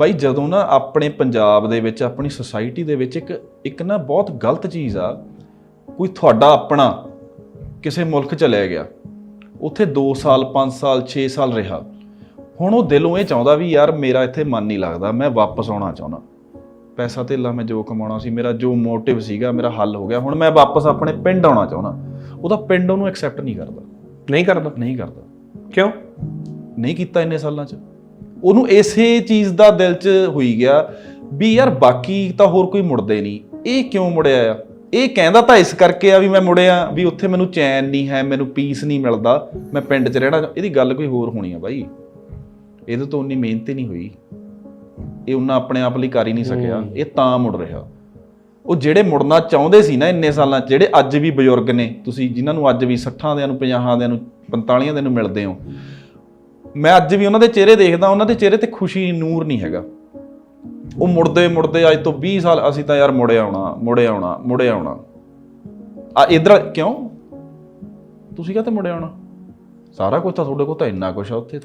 ਬਾਈ ਜਦੋਂ ਨਾ ਆਪਣੇ ਪੰਜਾਬ ਦੇ ਵਿੱਚ ਆਪਣੀ ਸੋਸਾਇਟੀ ਦੇ ਵਿੱਚ ਇੱਕ ਇੱਕ ਨਾ ਬਹੁਤ ਗਲਤ ਚੀਜ਼ ਆ ਕੋਈ ਤੁਹਾਡਾ ਆਪਣਾ ਕਿਸੇ ਮੁਲਕ ਚਲੇ ਗਿਆ ਉੱਥੇ 2 ਸਾਲ 5 ਸਾਲ 6 ਸਾਲ ਰਿਹਾ ਹੁਣ ਉਹ ਦਿਲੋਂ ਇਹ ਚਾਹੁੰਦਾ ਵੀ ਯਾਰ ਮੇਰਾ ਇੱਥੇ ਮਨ ਨਹੀਂ ਲੱਗਦਾ ਮੈਂ ਵਾਪਸ ਆਉਣਾ ਚਾਹੁੰਦਾ। ਪੈਸਾ ਧੇਲਾ ਮੈਂ ਜੋ ਕਮਾਉਣਾ ਸੀ ਮੇਰਾ ਜੋ ਮੋਟਿਵ ਸੀਗਾ ਮੇਰਾ ਹੱਲ ਹੋ ਗਿਆ ਹੁਣ ਮੈਂ ਵਾਪਸ ਆਪਣੇ ਪਿੰਡ ਆਉਣਾ ਚਾਹੁੰਦਾ। ਉਹਦਾ ਪਿੰਡ ਉਹਨੂੰ ਐਕਸੈਪਟ ਨਹੀਂ ਕਰਦਾ। ਨਹੀਂ ਕਰਦਾ? ਨਹੀਂ ਕਰਦਾ। ਕਿਉਂ? ਨਹੀਂ ਕੀਤਾ ਇੰਨੇ ਸਾਲਾਂ 'ਚ। ਉਹਨੂੰ ਇਸੇ ਚੀਜ਼ ਦਾ ਦਿਲ 'ਚ ਹੋਈ ਗਿਆ ਵੀ ਯਾਰ ਬਾਕੀ ਤਾਂ ਹੋਰ ਕੋਈ ਮੁੜਦੇ ਨਹੀਂ। ਇਹ ਕਿਉਂ ਮੁੜਿਆ ਆ? ਇਹ ਕਹਿੰਦਾ ਤਾਂ ਇਸ ਕਰਕੇ ਆ ਵੀ ਮੈਂ ਮੁੜਿਆ ਵੀ ਉੱਥੇ ਮੈਨੂੰ ਚੈਨ ਨਹੀਂ ਹੈ ਮੈਨੂੰ ਪੀਸ ਨਹੀਂ ਮਿਲਦਾ। ਮੈਂ ਪਿੰਡ 'ਚ ਰਹਿਣਾ ਇਹਦੀ ਗੱਲ ਕੋਈ ਹੋਰ ਹੋਣੀ ਆ ਬਾਈ। ਇਹਦੇ ਤੋਂ ਉਨੀ ਮਿਹਨਤ ਹੀ ਨਹੀਂ ਹੋਈ। ਇਹ ਉਹਨਾਂ ਆਪਣੇ ਆਪ ਲਈ ਕਰ ਹੀ ਨਹੀਂ ਸਕਿਆ। ਇਹ ਤਾਂ ਮੁੜ ਰਿਹਾ। ਉਹ ਜਿਹੜੇ ਮੁੜਨਾ ਚਾਹੁੰਦੇ ਸੀ ਨਾ ਇੰਨੇ ਸਾਲਾਂ 'ਚ ਜਿਹੜੇ ਅੱਜ ਵੀ ਬਜ਼ੁਰਗ ਨੇ ਤੁਸੀਂ ਜਿਨ੍ਹਾਂ ਨੂੰ ਅੱਜ ਵੀ 60 ਦਿਆਂ ਨੂੰ 50 ਦਿਆਂ ਨੂੰ 45 ਦਿਆਂ ਨੂੰ ਮਿਲਦੇ ਹੋ ਮੈਂ ਅੱਜ ਵੀ ਉਹਨਾਂ ਦੇ ਚਿਹਰੇ ਦੇਖਦਾ, ਉਹਨਾਂ ਦੇ ਚਿਹਰੇ ਤੇ ਖੁਸ਼ੀ ਨੂਰ ਨਹੀਂ ਹੈਗਾ। ਉਹ ਮੁੜਦੇ ਮੁੜਦੇ ਅੱਜ ਤੋਂ 20 ਸਾਲ ਅਸੀਂ ਤਾਂ ਯਾਰ ਮੁੜੇ ਆਉਣਾ ਮੁੜੇ ਆਉਣਾ ਮੁੜੇ ਆਉਣਾ। ਆ ਇਧਰ ਕਿਉਂ? ਤੁਸੀਂ ਕਹਤੇ ਮੁੜੇ ਆਉਣਾ? ਸਾਰਾ ਕੁਝ ਤਾਂ ਤੁਹਾਡੇ ਕੋਲ ਤਾਂ ਇੰਨਾ ਕੁਝ ਆ ਉੱਥੇ।